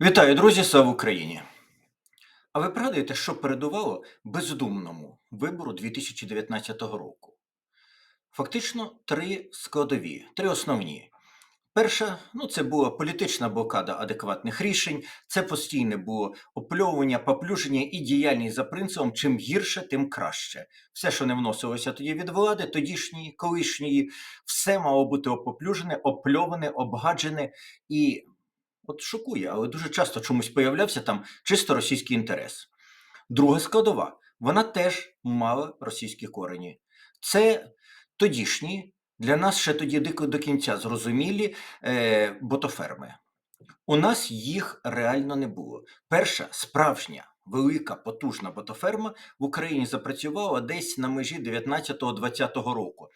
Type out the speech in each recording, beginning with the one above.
Вітаю, друзі! Слава Україні! А ви пригадуєте, що передувало бездумному вибору 2019 року? Фактично три складові, три основні. Перша ну, це була політична блокада адекватних рішень, це постійне було опльовування, поплюження і діяльність за принципом чим гірше, тим краще. Все, що не вносилося тоді від влади, тодішньої, колишньої, все мало бути опоплюжене, опльоване, обгаджене і От шокує, але дуже часто чомусь появлявся там чисто російський інтерес. Друга складова, вона теж мала російські корені. Це тодішні, для нас ще тоді до кінця зрозумілі е, ботоферми. У нас їх реально не було. Перша справжня, велика, потужна ботоферма в Україні запрацювала десь на межі 19-20 року.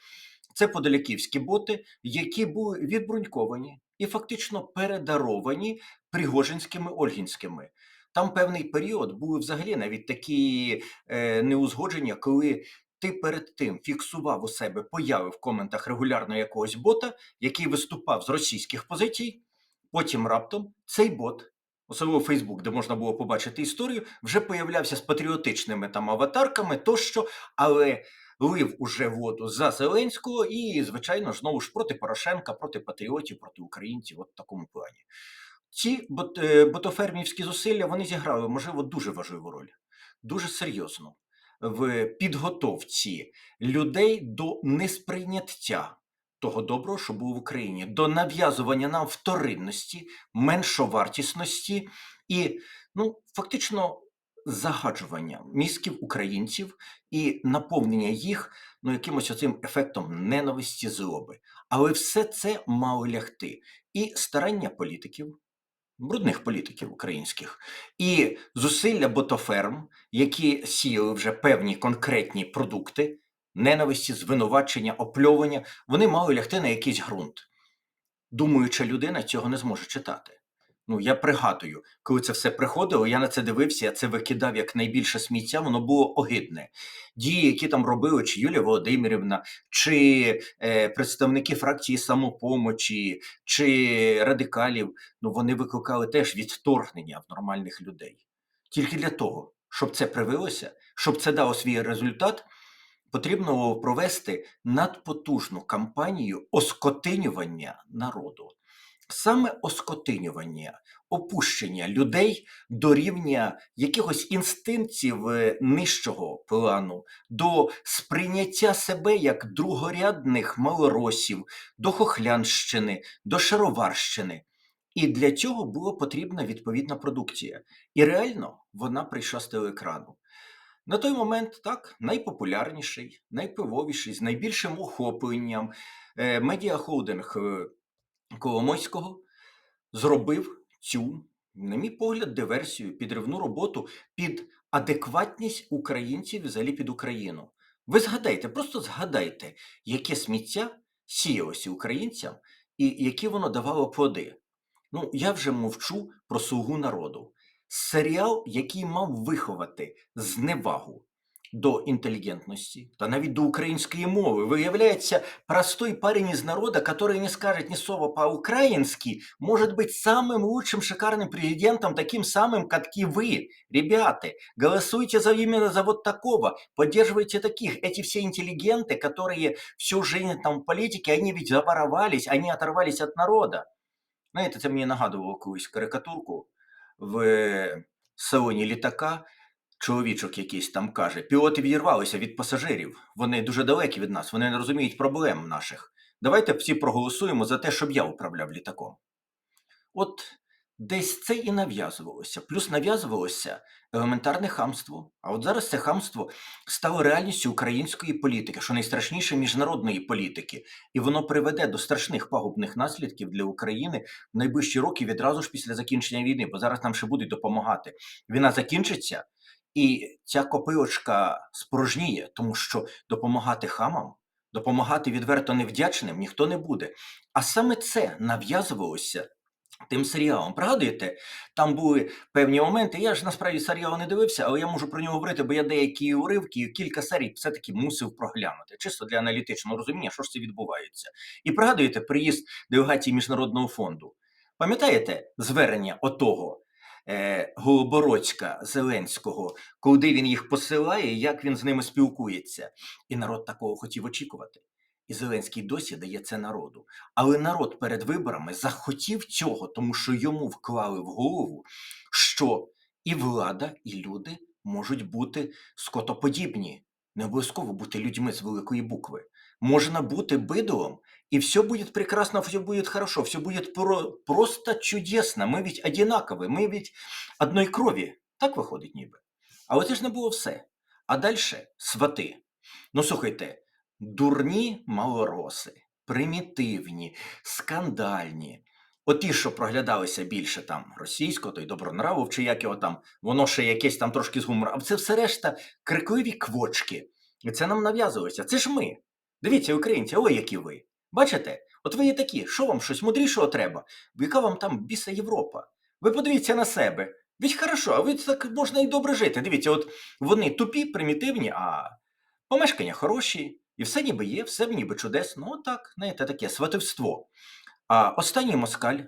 Це подоляківські боти, які були відбруньковані і фактично передаровані пригожинськими ольгінськими. Там певний період були взагалі навіть такі е, неузгодження, коли ти перед тим фіксував у себе появи в коментах регулярно якогось бота, який виступав з російських позицій. Потім раптом цей бот, особливо Фейсбук, де можна було побачити історію, вже появлявся з патріотичними там аватарками тощо, але лив уже воду за Зеленського і, звичайно, знову ж проти Порошенка, проти патріотів, проти українців, от в такому плані. Ці е, ботофермівські зусилля вони зіграли, можливо, дуже важливу роль, дуже серйозно в підготовці людей до несприйняття того доброго, що було в Україні, до нав'язування нам вторинності, меншовартісності і, ну, фактично, загаджування мізків українців і наповнення їх ну, якимось оцим ефектом ненависті злоби. Але все це мало лягти. І старання політиків, брудних політиків українських, і зусилля ботоферм, які сіяли вже певні конкретні продукти, ненависті, звинувачення, опльовування, вони мали лягти на якийсь ґрунт. Думаюча людина цього не зможе читати. Ну, я пригадую, коли це все приходило, я на це дивився, я це викидав як найбільше сміття, воно було огидне. Дії, які там робили, чи Юлія Володимирівна, чи е, представники фракції самопомочі, чи радикалів, ну вони викликали теж відторгнення в нормальних людей. Тільки для того, щоб це привелося, щоб це дало свій результат, потрібно було провести надпотужну кампанію оскотинювання народу саме оскотинювання, опущення людей до рівня якихось інстинктів е, нижчого плану, до сприйняття себе як другорядних малоросів, до Хохлянщини, до Шароварщини. І для цього була потрібна відповідна продукція. І реально вона прийшла з телеекрану. На той момент так, найпопулярніший, найпивовіший, з найбільшим охопленням медіахолдинг Коломойського зробив цю, на мій погляд, диверсію, підривну роботу під адекватність українців взагалі під Україну. Ви згадайте, просто згадайте, яке сміття сіялося українцям і які воно давало плоди. Ну, я вже мовчу про слугу народу. Серіал, який мав виховати зневагу до інтелігентності та навіть до української мови. Виявляється, простой парень из народа, который не скажет ни слова по-украински, может быть самым лучшим шикарным президентом, таким самым, как и вы. Ребята, голосуйте за именно за вот такого, поддерживайте таких. Эти все интеллигенты, которые всю жизнь там в политике, они ведь запаровались, они оторвались от народа. Знаєте, це мені нагадувало колись карикатурку в салоні літака, чоловічок якийсь там каже: пілоти відірвалися від пасажирів. Вони дуже далекі від нас, вони не розуміють проблем наших. Давайте всі проголосуємо за те, щоб я управляв літаком. От десь це і нав'язувалося. Плюс нав'язувалося елементарне хамство. А от зараз це хамство стало реальністю української політики, що найстрашніше міжнародної політики, і воно приведе до страшних пагубних наслідків для України в найближчі роки відразу ж після закінчення війни, бо зараз нам ще будуть допомагати. Війна закінчиться. І ця копилочка спорожніє, тому що допомагати хамам, допомагати відверто невдячним ніхто не буде. А саме це нав'язувалося тим серіалом. Пригадуєте, там були певні моменти. Я ж насправді серіал не дивився, але я можу про нього говорити, бо я деякі уривки, кілька серій все-таки мусив проглянути, чисто для аналітичного розуміння, що ж це відбувається. І пригадуєте приїзд делегації Міжнародного фонду. Пам'ятаєте звернення отого е, Голобородська Зеленського, куди він їх посилає, як він з ними спілкується. І народ такого хотів очікувати. І Зеленський досі дає це народу. Але народ перед виборами захотів цього, тому що йому вклали в голову, що і влада, і люди можуть бути скотоподібні, не обов'язково бути людьми з великої букви. Можна бути бидолом, и все будет прекрасно, все будет хорошо, все будет про- просто чудесно. Ми ведь одинакові, ми ведь одної крові. Так виходить ніби. Але це ж не було все. А далі свати. Ну слухайте, дурні малороси, примітивні, скандальні. Оті, що проглядалися більше там російського, той добронравов, чи як його там, воно ще якесь там трошки з гумором. А це все решта крикливі квочки. І це нам нав'язується. Це ж ми. Дивіться, українці, ой, які ви. Бачите? От ви є такі, що вам щось мудрішого треба? Яка вам там біса Європа? Ви подивіться на себе. Ведь хорошо, а ви так можна і добре жити. Дивіться, от вони тупі, примітивні, а помешкання хороші, і все ніби є, все ніби чудесно. Отак, знаєте, таке сватовство. А останній москаль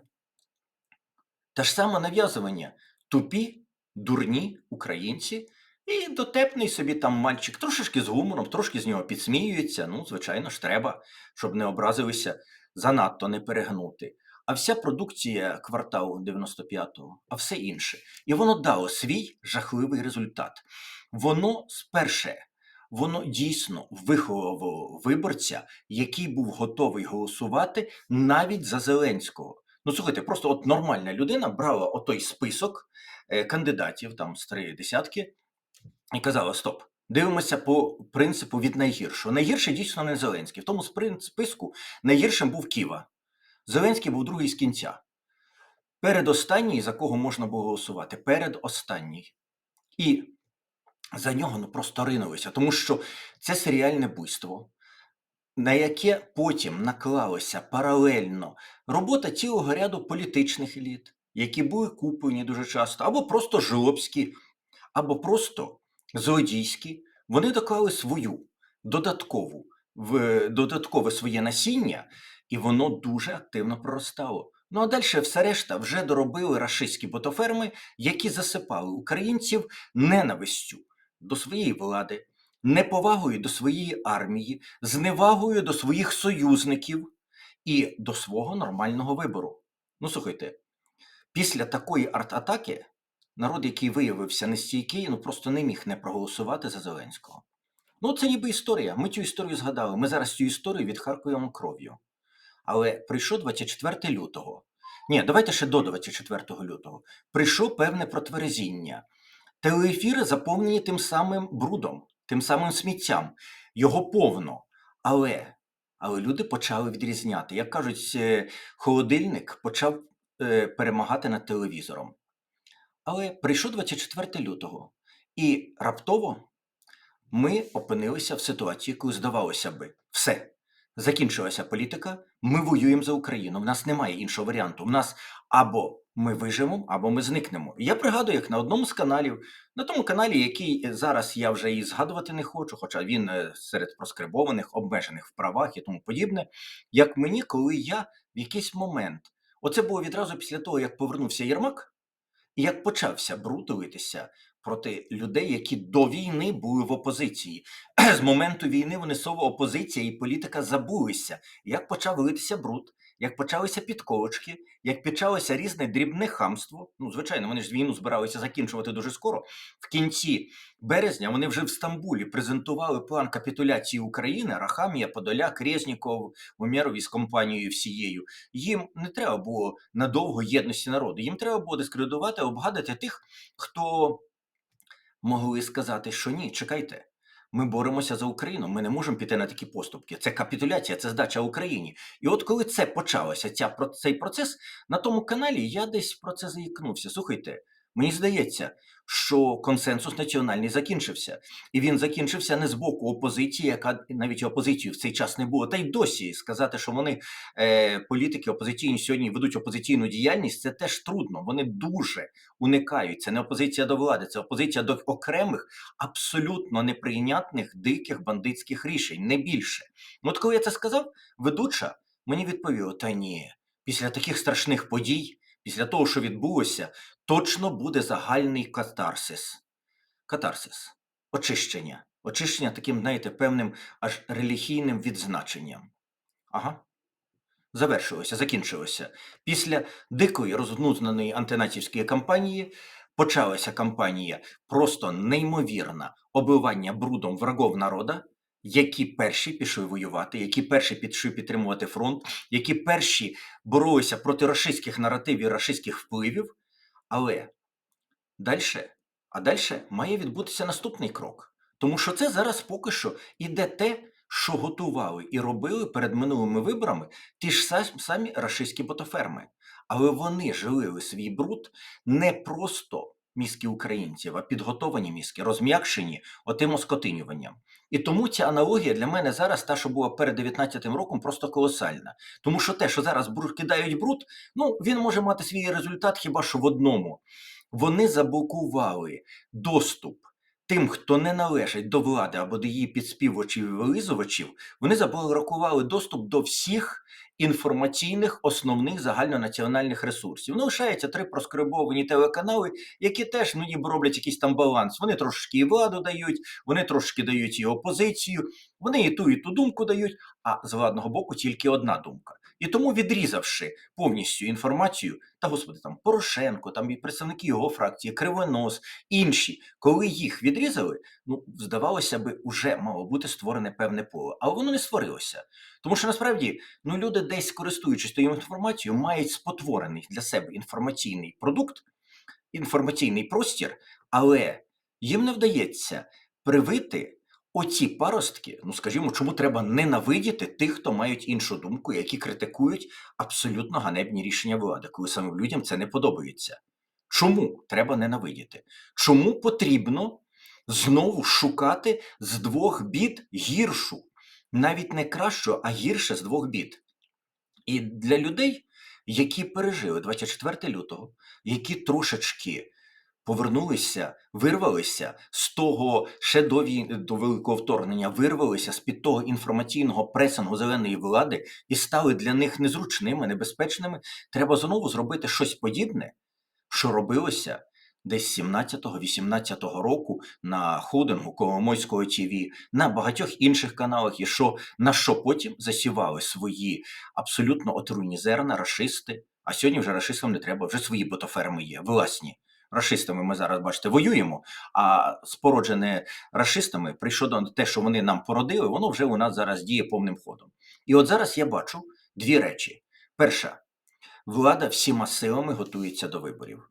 те ж саме нав'язування. Тупі, дурні українці, і дотепний собі там мальчик, трошечки з гумором, трошки з нього підсміюється. Ну, звичайно ж, треба, щоб не образилися, занадто не перегнути. А вся продукція кварталу 95-го, а все інше. І воно дало свій жахливий результат. Воно сперше, воно дійсно виховувало виборця, який був готовий голосувати навіть за Зеленського. Ну, слухайте, просто от нормальна людина брала отой список е, кандидатів, там з три десятки, і казала: стоп, дивимося по принципу від найгіршого. Найгірший дійсно не Зеленський. В тому списку найгіршим був Ківа. Зеленський був другий з кінця. Передостанній, за кого можна було голосувати, передостанній. І за нього ну, просто ринулися, тому що це серіальне буйство, на яке потім наклалося паралельно робота цілого ряду політичних еліт, які були куплені дуже часто, або просто жлобські, або просто злодійські. Вони доклали свою додаткову, в, додаткове своє насіння, і воно дуже активно проростало. Ну а далі все решта вже доробили рашистські ботоферми, які засипали українців ненавистю до своєї влади, неповагою до своєї армії, зневагою до своїх союзників і до свого нормального вибору. Ну, слухайте, після такої арт-атаки народ, який виявився нестійкий, ну просто не міг не проголосувати за Зеленського. Ну, це ніби історія. Ми цю історію згадали. Ми зараз цю історію відхаркуємо кров'ю. Але прийшов 24 лютого. Ні, давайте ще до 24 лютого. Прийшло певне протверезіння. Телеефіри заповнені тим самим брудом, тим самим сміттям. Його повно. Але, але люди почали відрізняти. Як кажуть, е, холодильник почав е, перемагати над телевізором. Але прийшов 24 лютого, і раптово ми опинилися в ситуації, коли здавалося би, все. Закінчилася політика, ми воюємо за Україну. В нас немає іншого варіанту. В нас або ми виживемо, або ми зникнемо. Я пригадую, як на одному з каналів, на тому каналі, який зараз я вже і згадувати не хочу, хоча він е, серед проскрибованих, обмежених в правах і тому подібне. Як мені, коли я в якийсь момент, оце було відразу після того, як повернувся Єрмак, як почався бруд дивитися проти людей, які до війни були в опозиції. З моменту війни вони слово опозиція і політика забулися. Як почав литися бруд, як почалися підколочки, як почалося різне дрібне хамство. Ну, звичайно, вони ж війну збиралися закінчувати дуже скоро. В кінці березня вони вже в Стамбулі презентували план капітуляції України, Рахамія, Подоляк, Резніков, Умєров із компанією всією. Їм не треба було надовго єдності народу. Їм треба було дискредитувати, обгадати тих, хто могли сказати, що ні, чекайте. Ми боремося за Україну. Ми не можемо піти на такі поступки. Це капітуляція, це здача Україні. І от коли це почалося, ця, цей процес, на тому каналі я десь про це заїкнувся. Слухайте, мені здається, що консенсус національний закінчився. І він закінчився не з боку опозиції, яка навіть опозицію в цей час не було. Та й досі сказати, що вони е, політики опозиційні сьогодні ведуть опозиційну діяльність, це теж трудно. Вони дуже уникають. Це не опозиція до влади, це опозиція до окремих абсолютно неприйнятних диких бандитських рішень, не більше. Ну, от коли я це сказав, ведуча мені відповіла: та ні, після таких страшних подій, після того, що відбулося, точно буде загальний катарсис. Катарсис. Очищення. Очищення таким, знаєте, певним аж релігійним відзначенням. Ага. Завершилося, закінчилося. Після дикої рознузнаної антинацівської кампанії почалася кампанія просто неймовірна обливання брудом врагов народа, які перші пішли воювати, які перші пішли підтримувати фронт, які перші боролися проти рашистських наративів, рашистських впливів. Але далі, а далі має відбутися наступний крок. Тому що це зараз поки що іде те, що готували і робили перед минулими виборами ті ж са- самі рашистські ботоферми. Але вони жили свій бруд не просто мізки українців, а підготовані мізки, розм'якшені отим оскотинюванням. І тому ця аналогія для мене зараз, та, що була перед 19-м роком, просто колосальна. Тому що те, що зараз кидають бруд, ну він може мати свій результат хіба що в одному. Вони заблокували доступ тим, хто не належить до влади або до її підспівувачів і вилизувачів, вони заблокували доступ до всіх інформаційних основних загальнонаціональних ресурсів. Ну, лишається три проскрибовані телеканали, які теж ну, ніби роблять якийсь там баланс. Вони трошки і владу дають, вони трошки дають і опозицію, вони і ту, і ту думку дають, а з владного боку тільки одна думка. І тому, відрізавши повністю інформацію, та господи, там Порошенко, там і представники його фракції, Кривонос, інші, коли їх відрізали, ну здавалося би, уже мало бути створене певне поле, але воно не створилося. Тому що насправді ну люди, десь користуючись тією інформацією, мають спотворений для себе інформаційний продукт, інформаційний простір, але їм не вдається привити оці паростки. Ну скажімо, чому треба ненавидіти тих, хто мають іншу думку, які критикують абсолютно ганебні рішення влади, коли самим людям це не подобається. Чому треба ненавидіти? Чому потрібно знову шукати з двох бід гіршу? Навіть не кращу, а гірше з двох бід. І для людей, які пережили 24 лютого, які трошечки повернулися, вирвалися з того ще до війни до великого вторгнення, вирвалися з під того інформаційного пресингу зеленої влади і стали для них незручними, небезпечними. Треба знову зробити щось подібне, що робилося десь 17-18 року на холдингу Коломойського ТВ, на багатьох інших каналах, і що на що потім засівали свої абсолютно отруйні зерна, рашисти. А сьогодні вже рашистам не треба, вже свої ботоферми є, власні. Рашистами ми зараз, бачите, воюємо, а спороджене рашистами прийшло до те, що вони нам породили, воно вже у нас зараз діє повним ходом. І от зараз я бачу дві речі. Перша, влада всіма силами готується до виборів.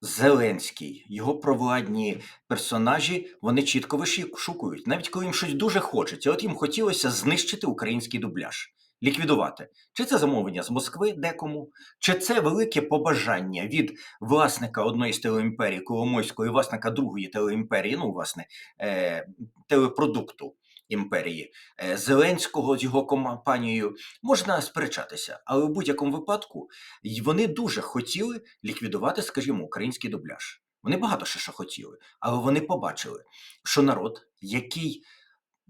Зеленський, його провладні персонажі, вони чітко вишукують, навіть коли їм щось дуже хочеться. От їм хотілося знищити український дубляж, ліквідувати. Чи це замовлення з Москви декому, чи це велике побажання від власника одної з телеімперій Коломойської, власника другої телеімперії, ну, власне, е, телепродукту імперії е, Зеленського з його компанією, можна сперечатися, але в будь-якому випадку вони дуже хотіли ліквідувати, скажімо, український дубляж. Вони багато ще що хотіли, але вони побачили, що народ, який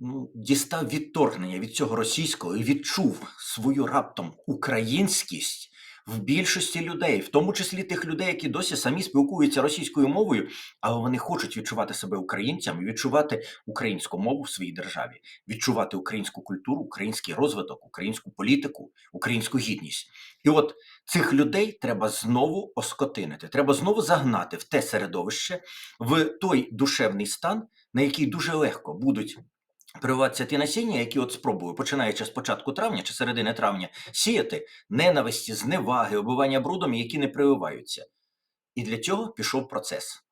ну, дістав відторгнення від цього російського і відчув свою раптом українськість в більшості людей, в тому числі тих людей, які досі самі спілкуються російською мовою, але вони хочуть відчувати себе українцями, відчувати українську мову в своїй державі, відчувати українську культуру, український розвиток, українську політику, українську гідність. І от цих людей треба знову оскотинити, треба знову загнати в те середовище, в той душевний стан, на який дуже легко будуть. Прививатися ті насіння, які от спробую, починаючи з початку травня чи середини травня, сіяти ненависті, зневаги, оббивання брудом, які не прививаються. І для цього пішов процес.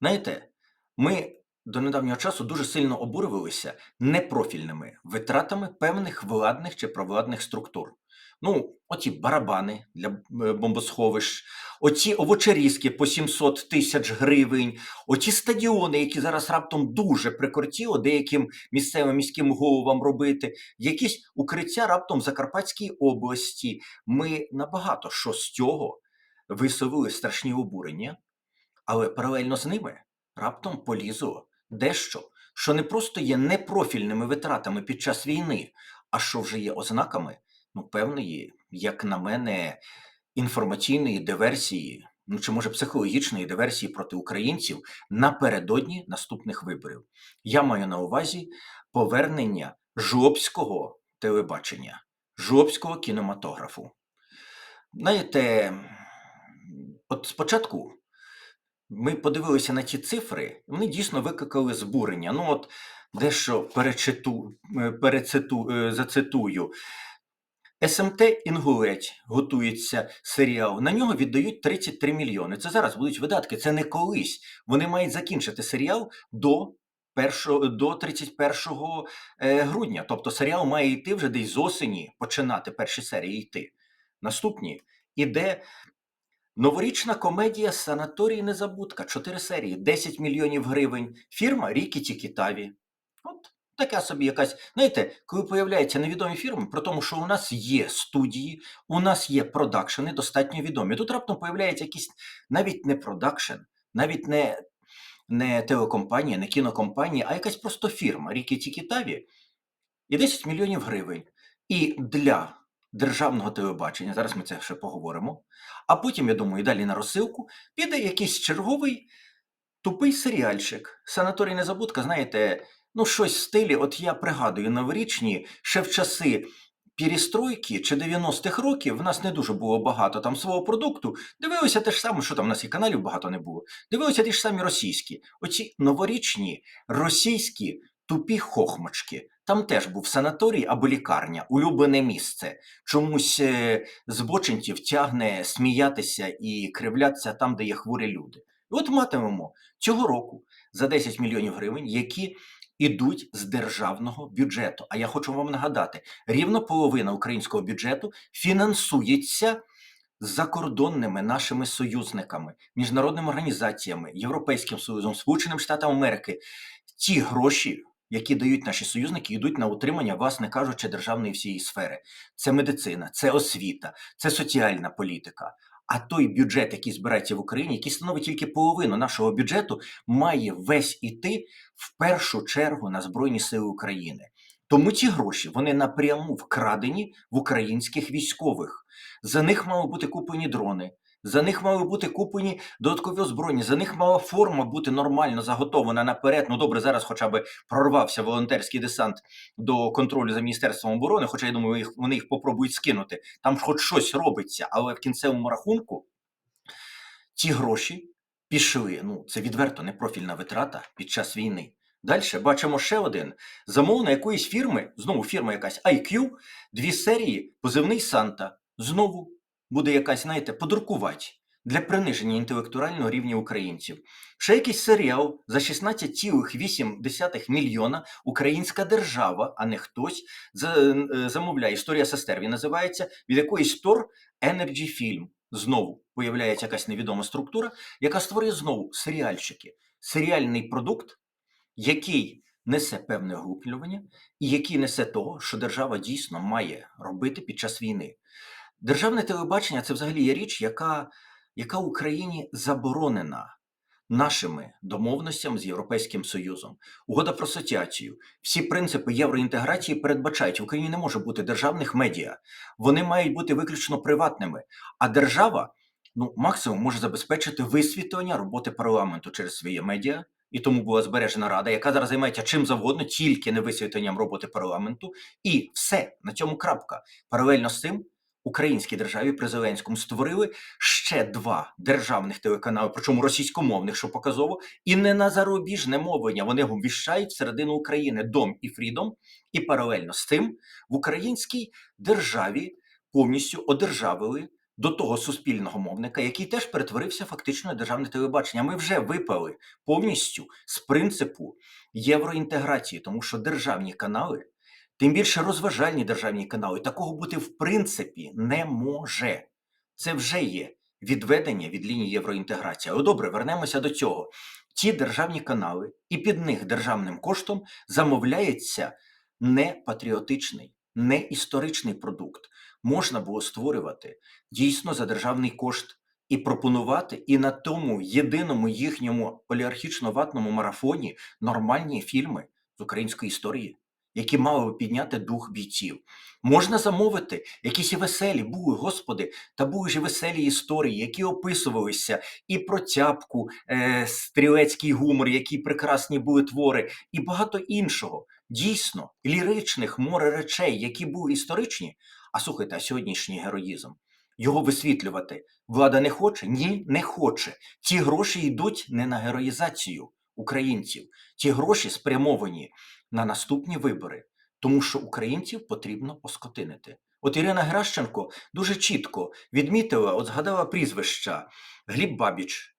Знаєте, ми до недавнього часу дуже сильно обурювалися непрофільними витратами певних владних чи провладних структур. Ну, оті барабани для е, бомбосховищ, оті овочерізки по 700 тисяч гривень, оті стадіони, які зараз раптом дуже прикортіло деяким місцевим міським головам робити, якісь укриття раптом в Закарпатській області. Ми набагато що з цього висловили страшні обурення, але паралельно з ними раптом полізло дещо, що не просто є непрофільними витратами під час війни, а що вже є ознаками ну, певної, як на мене, інформаційної диверсії, ну чи може психологічної диверсії проти українців напередодні наступних виборів. Я маю на увазі повернення жлобського телебачення, жлобського кінематографу. Знаєте, от спочатку ми подивилися на ті цифри, вони дійсно викликали збурення. Ну, от дещо перечиту, е, перециту, е, зацитую. СМТ Інгулець готується серіал. На нього віддають 33 мільйони. Це зараз будуть видатки, це не колись. Вони мають закінчити серіал до. Першого до 31 е, грудня, тобто серіал має йти вже десь з осені, починати перші серії йти. Наступні іде новорічна комедія Санаторій Незабудка. Чотири серії, 10 мільйонів гривень. Фірма Рікі Тікітаві. От така собі якась. Знаєте, коли появляються невідомі фірми, про тому, що у нас є студії, у нас є продакшени достатньо відомі. Тут раптом появляється якийсь навіть не продакшн, навіть не. Не телекомпанія, не кінокомпанія, а якась просто фірма Рікі Тікітаві і 10 мільйонів гривень. І для державного телебачення, зараз ми це ще поговоримо. А потім, я думаю, і далі на розсилку піде якийсь черговий тупий серіальчик. Санаторій Незабудка, знаєте, ну щось в стилі, от я пригадую новорічні, ще в часи. Перестройки чи 90-х років в нас не дуже було багато там свого продукту. Дивилися те ж саме, що там у нас і каналів багато не було. Дивилися ті ж самі російські. Оці новорічні російські тупі хохмочки. Там теж був санаторій або лікарня, улюблене місце. Чомусь е, збочинців тягне сміятися і кривлятися там, де є хворі люди. І от матимемо цього року за 10 мільйонів гривень, які ідуть з державного бюджету. А я хочу вам нагадати: рівно половина українського бюджету фінансується закордонними нашими союзниками, міжнародними організаціями, Європейським Союзом, Сполученим Штатам Америки. Ті гроші, які дають наші союзники, йдуть на утримання, власне кажучи, державної всієї сфери. Це медицина, це освіта, це соціальна політика. А той бюджет, який збирається в Україні, який становить тільки половину нашого бюджету, має весь іти в першу чергу на Збройні Сили України. Тому ці гроші вони напряму вкрадені в українських військових. За них мали бути куплені дрони, за них мали бути куплені додаткові озброєння, за них мала форма бути нормально заготована наперед. Ну добре, зараз хоча б прорвався волонтерський десант до контролю за міністерством оборони. Хоча я думаю, їх вони їх попробують скинути. Там хоч щось робиться, але в кінцевому рахунку ці гроші пішли. Ну це відверто непрофільна витрата під час війни. Далі бачимо ще один замовлення якоїсь фірми, знову фірма якась IQ, дві серії, позивний Санта. Знову буде якась, знаєте, подрукувати для приниження інтелектуального рівня українців. Ще якийсь серіал за 16,8 мільйона Українська держава, а не хтось е, замовляє. Історія сестер він називається від якоїсь Тор Energy Film. Знову появляється якась невідома структура, яка створює знову серіальчики, серіальний продукт, який несе певне глуплювання і який несе того, що держава дійсно має робити під час війни. Державне телебачення це взагалі є річ, яка, яка Україні заборонена нашими домовленостями з Європейським Союзом. Угода про асоціацію. Всі принципи євроінтеграції передбачають, в Україні не може бути державних медіа. Вони мають бути виключно приватними. А держава ну, максимум може забезпечити висвітлення роботи парламенту через свої медіа. І тому була збережена рада, яка зараз займається чим завгодно, тільки не висвітленням роботи парламенту. І все на цьому крапка. Паралельно з цим українській державі при Зеленському створили ще два державних телеканали, причому російськомовних, що показово, і не на зарубіжне мовлення. Вони вміщають всередину України Дом і Фрідом. І паралельно з тим в українській державі повністю одержавили до того суспільного мовника, який теж перетворився фактично на державне телебачення. Ми вже випали повністю з принципу євроінтеграції, тому що державні канали, тим більше розважальні державні канали, такого бути в принципі не може. Це вже є відведення від лінії євроінтеграції. Але добре, вернемося до цього. Ті державні канали, і під них державним коштом замовляється не патріотичний, не історичний продукт. Можна було створювати дійсно за державний кошт і пропонувати і на тому єдиному їхньому олігархічно-ватному марафоні нормальні фільми з української історії. Які мали би підняти дух бійців. Можна замовити якісь веселі, були, господи, та були ж веселі історії, які описувалися і про тяпку, е, стрілецький гумор, які прекрасні були твори, і багато іншого. Дійсно, ліричних море речей, які були історичні. А слухайте, а сьогоднішній героїзм. Його висвітлювати влада не хоче? Ні, не хоче. Ті гроші йдуть не на героїзацію українців. Ті гроші спрямовані на наступні вибори, тому що українців потрібно оскотинити. От Ірина Геращенко дуже чітко відмітила, от згадала прізвища Гліб Бабіч.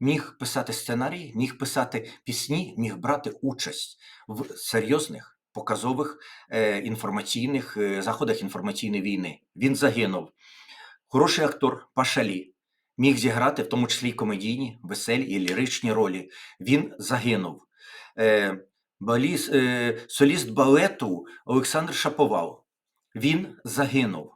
Міг писати сценарії, міг писати пісні, міг брати участь в серйозних показових е, інформаційних е, заходах інформаційної війни. Він загинув. Хороший актор Пашалі міг зіграти в тому числі й комедійні, веселі і ліричні ролі. Він загинув. Е, баліс, е, соліст балету Олександр Шаповал. Він загинув.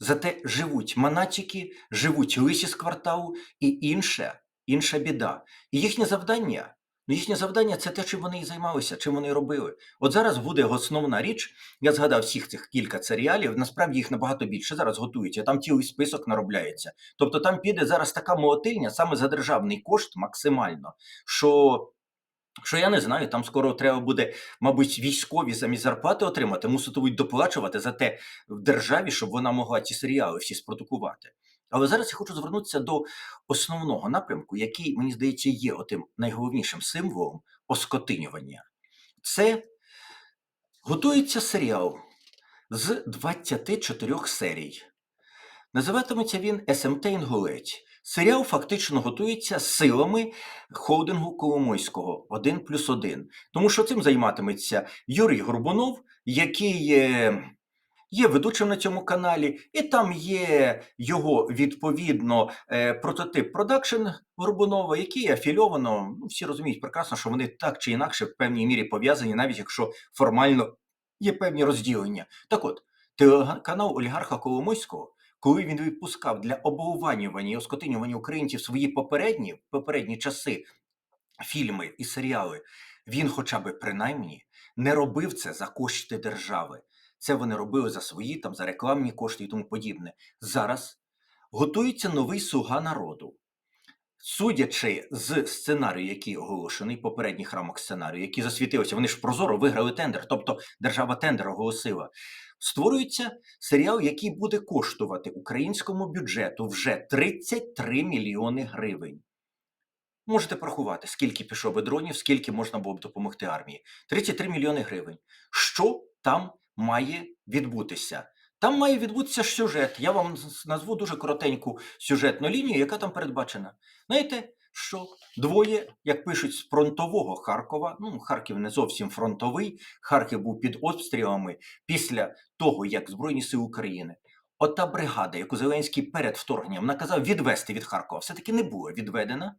Зате живуть манатіки, живуть лисі з кварталу і інша, інша біда. І їхнє завдання. Ну, їхнє завдання це те, чим вони і займалися, чим вони робили. От зараз буде основна річ. Я згадав всіх цих кілька серіалів. Насправді їх набагато більше зараз готуються. Там цілий список наробляється. Тобто там піде зараз така молотильня саме за державний кошт максимально. Що що я не знаю, там скоро треба буде, мабуть, військові замість зарплати отримати, муситимуть доплачувати за те в державі, щоб вона могла ці серіали всі спродукувати. Але зараз я хочу звернутися до основного напрямку, який, мені здається, є отим найголовнішим символом оскотинювання. Це готується серіал з 24 серій. Називатиметься він СМТ Інгулець. Серіал фактично готується силами холдингу Коломойського 1 плюс 1. Тому що цим займатиметься Юрій Горбунов, який є, ведучим на цьому каналі, і там є його відповідно е, прототип продакшн Горбунова, який афільовано. Ну, всі розуміють прекрасно, що вони так чи інакше в певній мірі пов'язані, навіть якщо формально є певні розділення. Так от, телеканал олігарха Коломойського коли він відпускав для обговорювання і оскотинювання українців свої попередні попередні часи, фільми і серіали, він, хоча б принаймні, не робив це за кошти держави. Це вони робили за свої там за рекламні кошти і тому подібне. Зараз готується новий слуга народу. Судячи з сценарію, який оголошений, попередніх рамок сценарію, які засвітилися, вони ж прозоро виграли тендер, тобто держава тендер оголосила. Створюється серіал, який буде коштувати українському бюджету вже 33 мільйони гривень. Можете порахувати, скільки пішов би дронів, скільки можна було б допомогти армії. 33 мільйони гривень. Що там має відбутися? Там має відбутися сюжет. Я вам назву дуже коротеньку сюжетну лінію, яка там передбачена. Знаєте, що двоє, як пишуть, з фронтового Харкова, ну Харків не зовсім фронтовий, Харків був під обстрілами після того, як Збройні Сили України. Ота бригада, яку Зеленський перед вторгненням наказав відвести від Харкова, все-таки не була відведена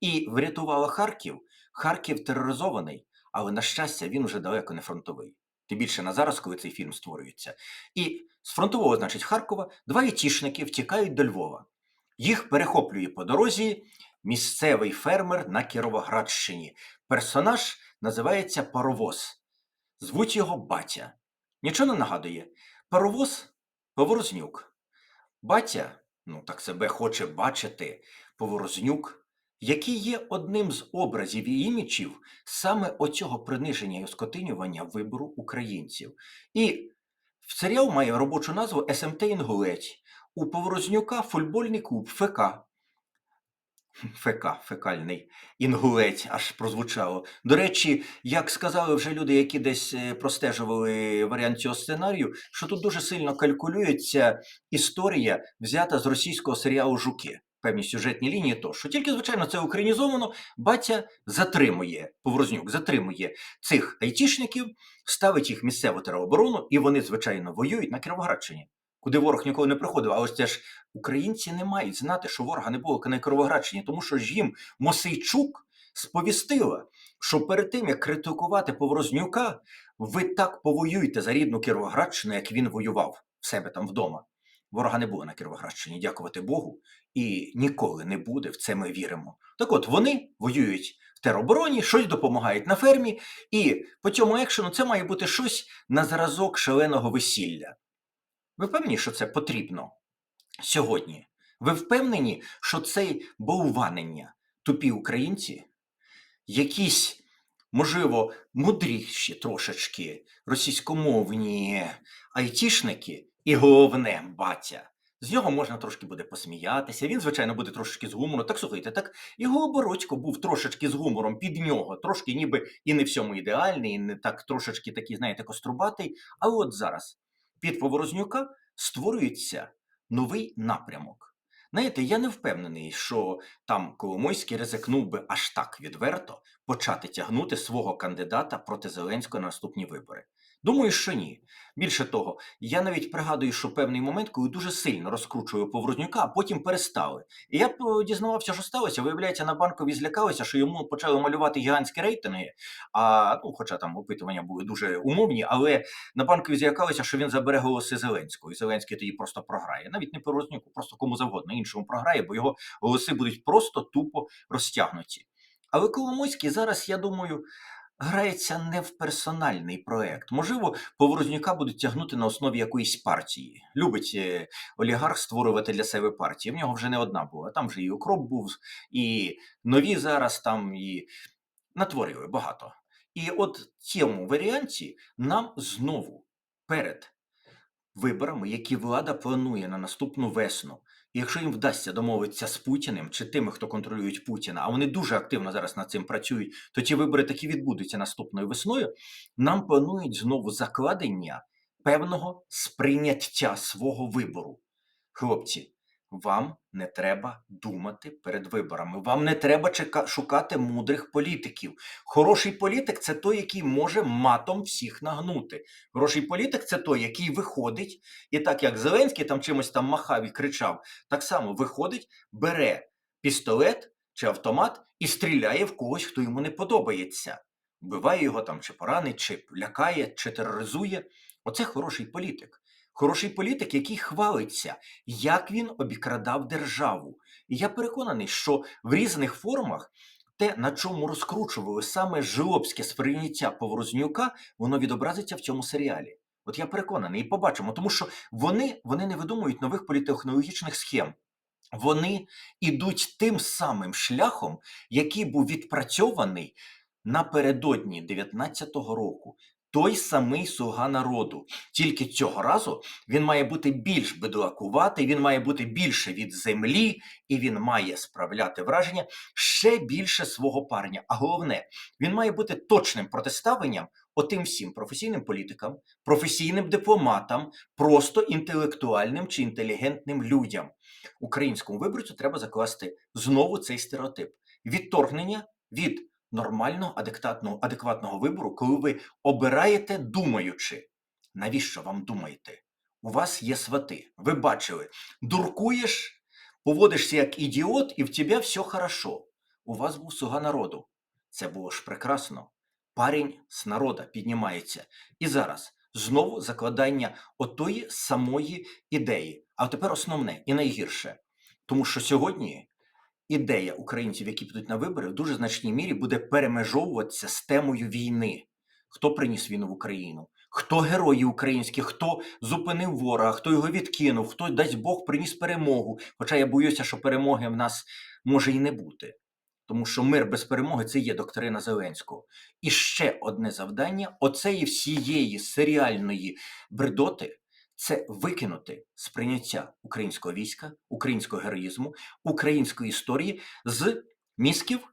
і врятувала Харків. Харків тероризований, але на щастя, він уже далеко не фронтовий. Тим більше на зараз, коли цей фільм створюється. І з фронтового, значить, Харкова два айтішники втікають до Львова. Їх перехоплює по дорозі місцевий фермер на Кіровоградщині. Персонаж називається Паровоз. Звуть його батя. Нічого не нагадує. Паровоз Поворознюк. Батя, ну так себе хоче бачити, Поворознюк який є одним з образів і імічів саме оцього приниження і оскотинювання вибору українців. І серіал має робочу назву СМТ Інгулець. У Поворознюка футбольний клуб ФК. ФК, фекальний інгулець, аж прозвучало. До речі, як сказали вже люди, які десь е, простежували варіант цього сценарію, що тут дуже сильно калькулюється історія, взята з російського серіалу Жуки певні сюжетні лінії, то що тільки, звичайно, це українізовано, батя затримує, Поворознюк затримує цих айтішників, ставить їх місцеву тероборону, і вони, звичайно, воюють на Кіровоградщині, куди ворог ніколи не приходив. А ось це ж українці не мають знати, що ворога не було на Кіровоградщині, тому що ж їм Мосейчук сповістила, що перед тим, як критикувати Поворознюка, ви так повоюєте за рідну Кіровоградщину, як він воював в себе там вдома. Ворога не було на Кіровоградщині, дякувати Богу, і ніколи не буде, в це ми віримо. Так от вони воюють в теробороні, щось допомагають на фермі, і по цьому екшену це має бути щось на зразок шаленого весілля. Ви впевнені, що це потрібно сьогодні? Ви впевнені, що це боуванення тупі українці, якісь, можливо, мудріші трошечки російськомовні айтішники, і головне, батя. З нього можна трошки буде посміятися. Він, звичайно, буде трошки з гумором. Так слухайте, так його оборочко був трошечки з гумором під нього, трошки ніби і не всьому ідеальний, і не так трошечки такий, знаєте, кострубатий. А от зараз під Поворознюка створюється новий напрямок. Знаєте, я не впевнений, що там Коломойський ризикнув би аж так відверто почати тягнути свого кандидата проти Зеленського на наступні вибори. Думаю, що ні. Більше того, я навіть пригадую, що певний момент, коли дуже сильно розкручували Поворознюка, а потім перестали. І я б е, дізнавався, що сталося. Виявляється, на банкові злякалися, що йому почали малювати гігантські рейтинги. А ну, хоча там опитування були дуже умовні, але на банкові злякалися, що він забере голоси Зеленського, і Зеленський тоді просто програє. Навіть не Поворознюку, просто кому завгодно іншому програє, бо його голоси будуть просто тупо розтягнуті. Але Коломойський зараз, я думаю, грається не в персональний проект. Можливо, Поворознюка будуть тягнути на основі якоїсь партії. Любить е, олігарх створювати для себе партії. В нього вже не одна була. Там вже і укроп був, і нові зараз там, і натворили багато. І от цьому варіанті нам знову перед виборами, які влада планує на наступну весну, якщо їм вдасться домовитися з Путіним чи тими, хто контролюють Путіна, а вони дуже активно зараз над цим працюють, то ті вибори таки відбудуться наступною весною. Нам планують знову закладення певного сприйняття свого вибору. Хлопці, вам не треба думати перед виборами. Вам не треба чека- шукати мудрих політиків. Хороший політик це той, який може матом всіх нагнути. Хороший політик це той, який виходить, і так як Зеленський там чимось там махав і кричав, так само виходить, бере пістолет чи автомат і стріляє в когось, хто йому не подобається. Вбиває його там, чи поранить, чи лякає, чи тероризує. Оце хороший політик. Хороший політик, який хвалиться, як він обікрадав державу. І я переконаний, що в різних формах те, на чому розкручували саме жлобське сприйняття Поворознюка, воно відобразиться в цьому серіалі. От я переконаний, і побачимо, тому що вони, вони не видумують нових політехнологічних схем. Вони ідуть тим самим шляхом, який був відпрацьований напередодні 19-го року. Той самий слуга народу. Тільки цього разу він має бути більш бедлакуватий, він має бути більше від землі, і він має справляти враження ще більше свого парня. А головне, він має бути точним протиставленням отим всім професійним політикам, професійним дипломатам, просто інтелектуальним чи інтелігентним людям. Українському виборцю треба закласти знову цей стереотип відторгнення від нормального, адекватного, адекватного вибору, коли ви обираєте думаючи. Навіщо вам думаєте? У вас є свати. Ви бачили, дуркуєш, поводишся як ідіот, і в тебе все хорошо. У вас був слуга народу. Це було ж прекрасно. Парень з народа піднімається. І зараз знову закладання отої самої ідеї. А тепер основне і найгірше. Тому що сьогодні ідея українців, які підуть на вибори, в дуже значній мірі буде перемежовуватися з темою війни. Хто приніс війну в Україну? Хто герої українські, хто зупинив ворога, хто його відкинув, хто дасть Бог приніс перемогу. Хоча я боюся, що перемоги в нас може і не бути. Тому що мир без перемоги це є доктрина Зеленського. І ще одне завдання оцеї всієї серіальної бредоти це викинути сприйняття українського війська, українського героїзму, української історії з мізків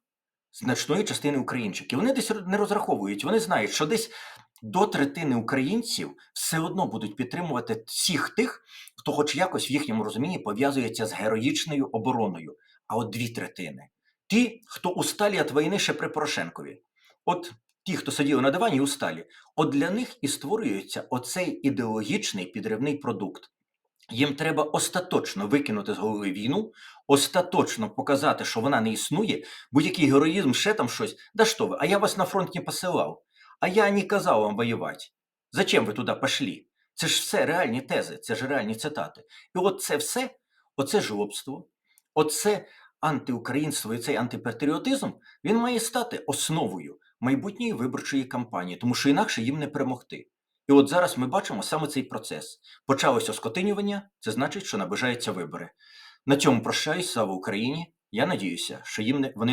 значної частини українчиків. Вони десь не розраховують, вони знають, що десь до третини українців все одно будуть підтримувати всіх тих, хто, хоч якось в їхньому розумінні, пов'язується з героїчною обороною. А от дві третини ті, хто усталі від війни ще при Порошенкові. От ті, хто сиділи на дивані, усталі. От для них і створюється оцей ідеологічний підривний продукт. Їм треба остаточно викинути з голови війну, остаточно показати, що вона не існує, будь-який героїзм, ще там щось. Да що ви, а я вас на фронт не посилав, а я не казав вам воювати. Зачем ви туди пішли? Це ж все реальні тези, це ж реальні цитати. І от це все, оце жлобство, оце антиукраїнство і цей антипатріотизм, він має стати основою майбутньої виборчої кампанії, тому що інакше їм не перемогти. І от зараз ми бачимо саме цей процес. Почалося оскотинювання, це значить, що наближаються вибори. На цьому прощаюсь, слава Україні. Я надіюся, що їм не вони.